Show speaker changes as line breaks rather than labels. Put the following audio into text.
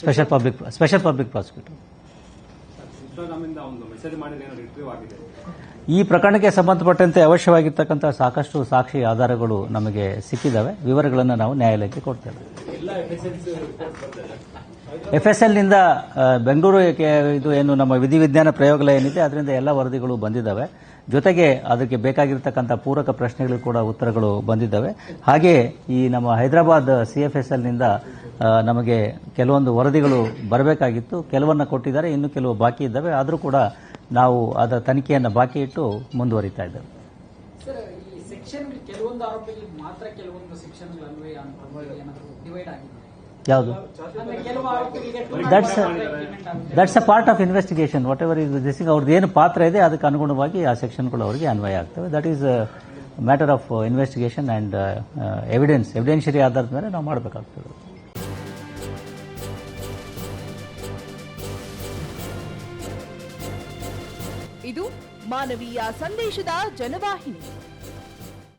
Special public special public prosecutor ಈ ಪ್ರಕರಣಕ್ಕೆ ಸಂಬಂಧಪಟ್ಟಂತೆ ಅವಶ್ಯವಾಗಿರ್ತಕ್ಕಂಥ ಸಾಕಷ್ಟು ಸಾಕ್ಷಿ ಆಧಾರಗಳು ನಮಗೆ ಸಿಕ್ಕಿದ್ದಾವೆ ವಿವರಗಳನ್ನು ನಾವು ನ್ಯಾಯಾಲಯಕ್ಕೆ ಕೊಡ್ತೇವೆ. ಎಫ್ ಎಸ್ ಎಲ್ನಿಂದ ಬೆಂಗಳೂರು ಇದು ಏನು ನಮ್ಮ ವಿಧಿವಿಜ್ಞಾನ ಪ್ರಯೋಗಾಲಯ ಏನಿದೆ, ಅದರಿಂದ ಎಲ್ಲ ವರದಿಗಳು ಬಂದಿದ್ದಾವೆ. ಜೊತೆಗೆ ಅದಕ್ಕೆ ಬೇಕಾಗಿರತಕ್ಕಂಥ ಪೂರಕ ಪ್ರಶ್ನೆಗಳು ಕೂಡ ಉತ್ತರಗಳು ಬಂದಿದ್ದಾವೆ. ಹಾಗೆ ಈ ನಮ್ಮ ಹೈದರಾಬಾದ್ ಸಿ ಎಫ್ ಎಸ್ ಎಲ್ನಿಂದ ನಮಗೆ ಕೆಲವೊಂದು ವರದಿಗಳು ಬರಬೇಕಾಗಿತ್ತು. ಕೆಲವನ್ನ ಕೊಟ್ಟಿದ್ದಾರೆ, ಇನ್ನು ಕೆಲವು ಬಾಕಿ ಇದ್ದಾವೆ. ಆದರೂ ಕೂಡ ನಾವು ಅದರ ತನಿಖೆಯನ್ನು ಬಾಕಿ ಇಟ್ಟು ಮುಂದುವರಿತಾ ಇದ್ದೇವೆ.
ಸೆಕ್ಷನ್ ಕೆಲವೊಂದು ಆರೋಪಿಗಳಿಗೆ ಮಾತ್ರ ಕೆಲವೊಂದು ಸೆಕ್ಷನ್ಗಳು ಅನ್ವಯ ಡಿವೈಡ್ ಆಗಿದೆ.
ಯಾವುದು?
ಅಂದ್ರೆ ಕೆಲವು ಆರೋಪಿಗಳಿಗೆ
that's that's a part of investigation whatever is this thing ಅವ್ರದ್ದು ಏನು ಪಾತ್ರ ಇದೆ ಅದಕ್ಕೆ ಅನುಗುಣವಾಗಿ ಆ ಸೆಕ್ಷನ್ಗಳು ಅವರಿಗೆ ಅನ್ವಯ ಆಗ್ತವೆ. That is matter of investigation and evidence evidentiary ಆಧಾರದ ಮೇಲೆ ನಾವು ಮಾಡಬೇಕಾಗ್ತದೆ.
ಇದು ಮಾನವೀಯ ಸಂದೇಶದ ಜನವಾಹಿನಿ.